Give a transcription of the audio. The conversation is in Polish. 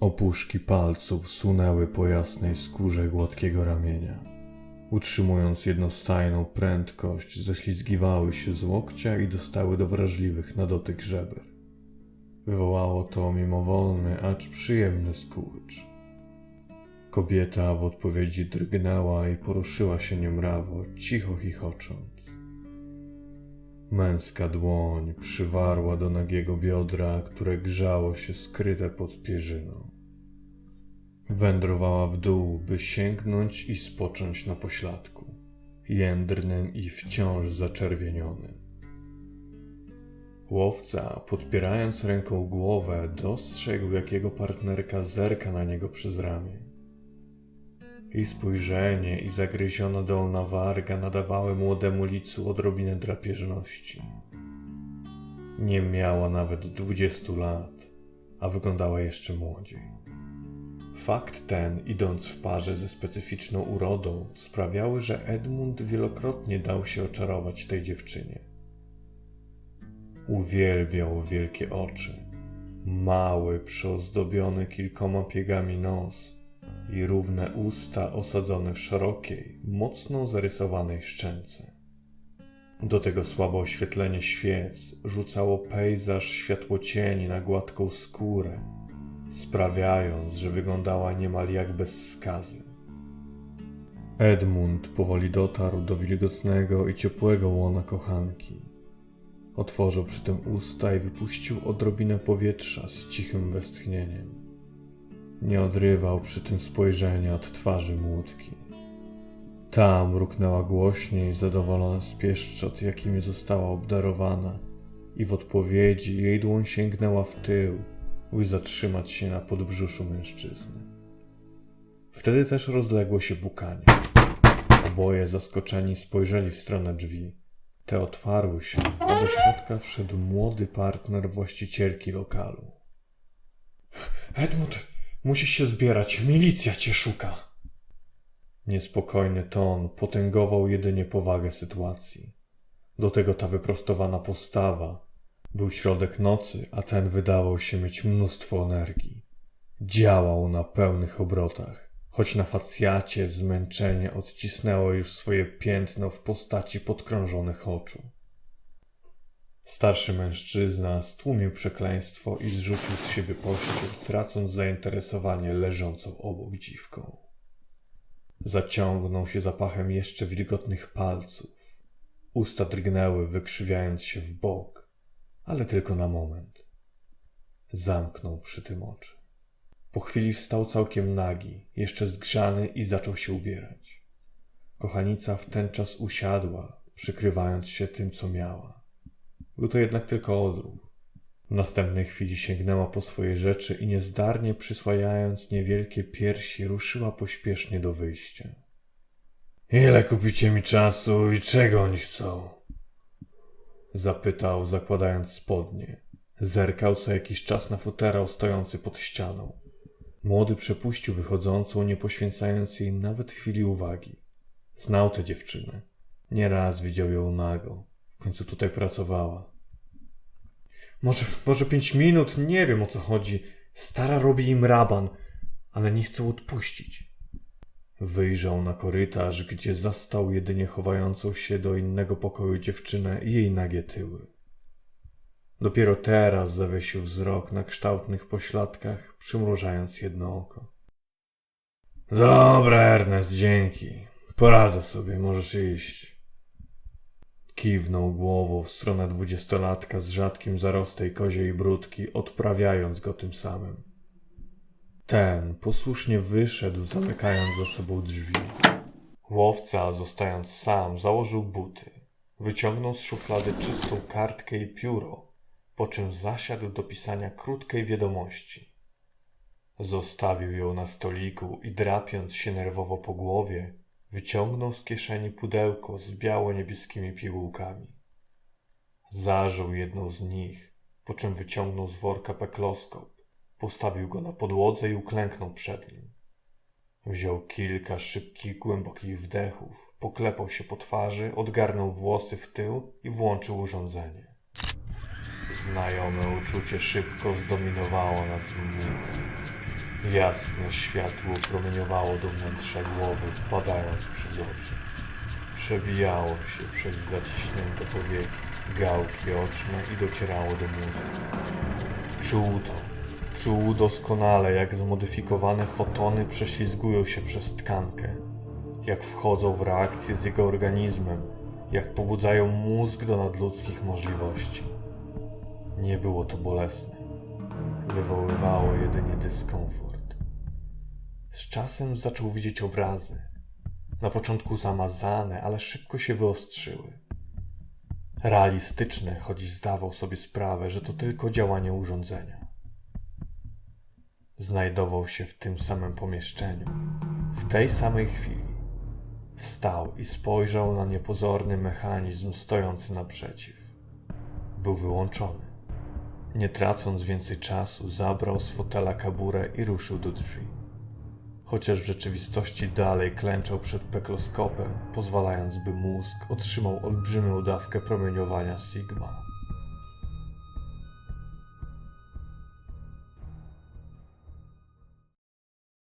Opuszki palców sunęły po jasnej skórze gładkiego ramienia. Utrzymując jednostajną prędkość, ześlizgiwały się z łokcia i dostały do wrażliwych na dotyk żeber. Wywołało to mimowolny, acz przyjemny skurcz. Kobieta w odpowiedzi drgnęła i poruszyła się niemrawo, cicho chichocząc. Męska dłoń przywarła do nagiego biodra, które grzało się skryte pod pierzyną. Wędrowała w dół, by sięgnąć i spocząć na pośladku, jędrnym i wciąż zaczerwienionym. Łowca, podpierając ręką głowę, dostrzegł, jak jego partnerka zerka na niego przez ramię. Jej spojrzenie i zagryziona dolna warga nadawały młodemu licu odrobinę drapieżności. Nie miała nawet dwudziestu lat, a wyglądała jeszcze młodziej. Fakt ten, idąc w parze ze specyficzną urodą, sprawiały, że Edmund wielokrotnie dał się oczarować tej dziewczynie. Uwielbiał wielkie oczy, mały, przyozdobiony kilkoma piegami nos i równe usta osadzone w szerokiej, mocno zarysowanej szczęce. Do tego słabe oświetlenie świec rzucało pejzaż światłocieni na gładką skórę, sprawiając, że wyglądała niemal jak bez skazy. Edmund powoli dotarł do wilgotnego i ciepłego łona kochanki. Otworzył przy tym usta i wypuścił odrobinę powietrza z cichym westchnieniem. Nie odrywał przy tym spojrzenia od twarzy młódki. Ta mruknęła głośniej, zadowolona z pieszczot, jakimi została obdarowana, i w odpowiedzi jej dłoń sięgnęła w tył, by zatrzymać się na podbrzuszu mężczyzny. Wtedy też rozległo się bukanie. Oboje zaskoczeni spojrzeli w stronę drzwi. Te otwarły się, a do środka wszedł młody partner właścicielki lokalu. Edmund, musisz się zbierać, milicja cię szuka. Niespokojny ton potęgował jedynie powagę sytuacji. Do tego ta wyprostowana postawa. Był środek nocy, a ten wydawał się mieć mnóstwo energii. Działał na pełnych obrotach, choć na facjacie zmęczenie odcisnęło już swoje piętno w postaci podkrążonych oczu. Starszy mężczyzna stłumił przekleństwo i zrzucił z siebie pościel, tracąc zainteresowanie leżącą obok dziwką. Zaciągnął się zapachem jeszcze wilgotnych palców. Usta drgnęły, wykrzywiając się w bok, ale tylko na moment. Zamknął przy tym oczy. Po chwili wstał całkiem nagi, jeszcze zgrzany i zaczął się ubierać. Kochanica w ten czas usiadła, przykrywając się tym, co miała. Był to jednak tylko odruch. W następnej chwili sięgnęła po swoje rzeczy i niezdarnie przysłajając niewielkie piersi, ruszyła pośpiesznie do wyjścia. Ile kupicie mi czasu i czego oni chcą? Zapytał, zakładając spodnie. Zerkał co jakiś czas na futerał stojący pod ścianą. Młody przepuścił wychodzącą, nie poświęcając jej nawet chwili uwagi. Znał tę dziewczynę. Nieraz widział ją nago. Końcu tutaj pracowała. Może, może pięć minut, nie wiem o co chodzi. Stara robi im raban, ale nie chce odpuścić. Wyjrzał na korytarz, gdzie zastał jedynie chowającą się do innego pokoju dziewczynę i jej nagie tyły. Dopiero teraz zawiesił wzrok na kształtnych pośladkach, przymrużając jedno oko. Dobra, Ernest, dzięki. Poradzę sobie, możesz iść. Kiwnął głową w stronę dwudziestolatka z rzadkim zarostej koziej brudki, odprawiając go tym samym. Ten posłusznie wyszedł, zamykając za sobą drzwi. Łowca, zostając sam, założył buty. Wyciągnął z szuflady czystą kartkę i pióro, po czym zasiadł do pisania krótkiej wiadomości. Zostawił ją na stoliku i drapiąc się nerwowo po głowie, wyciągnął z kieszeni pudełko z biało-niebieskimi pigułkami. Zażył jedną z nich, po czym wyciągnął z worka pekloskop, postawił go na podłodze i uklęknął przed nim. Wziął kilka szybkich, głębokich wdechów, poklepał się po twarzy, odgarnął włosy w tył i włączył urządzenie. Znajome uczucie szybko zdominowało nad nim. Jasne światło promieniowało do wnętrza głowy, wpadając przez oczy. Przebijało się przez zaciśnięte powieki, gałki oczne i docierało do mózgu. Czuł to. Czuł doskonale, jak zmodyfikowane fotony prześlizgują się przez tkankę, jak wchodzą w reakcję z jego organizmem, jak pobudzają mózg do nadludzkich możliwości. Nie było to bolesne. Wywoływało jedynie dyskomfort. Z czasem zaczął widzieć obrazy. Na początku zamazane, ale szybko się wyostrzyły. Realistyczne, choć zdawał sobie sprawę, że to tylko działanie urządzenia. Znajdował się w tym samym pomieszczeniu, w tej samej chwili. Wstał i spojrzał na niepozorny mechanizm stojący naprzeciw. Był wyłączony. Nie tracąc więcej czasu, zabrał z fotela kaburę i ruszył do drzwi. Chociaż w rzeczywistości dalej klęczał przed pekloskopem, pozwalając by mózg otrzymał olbrzymią dawkę promieniowania Sigma.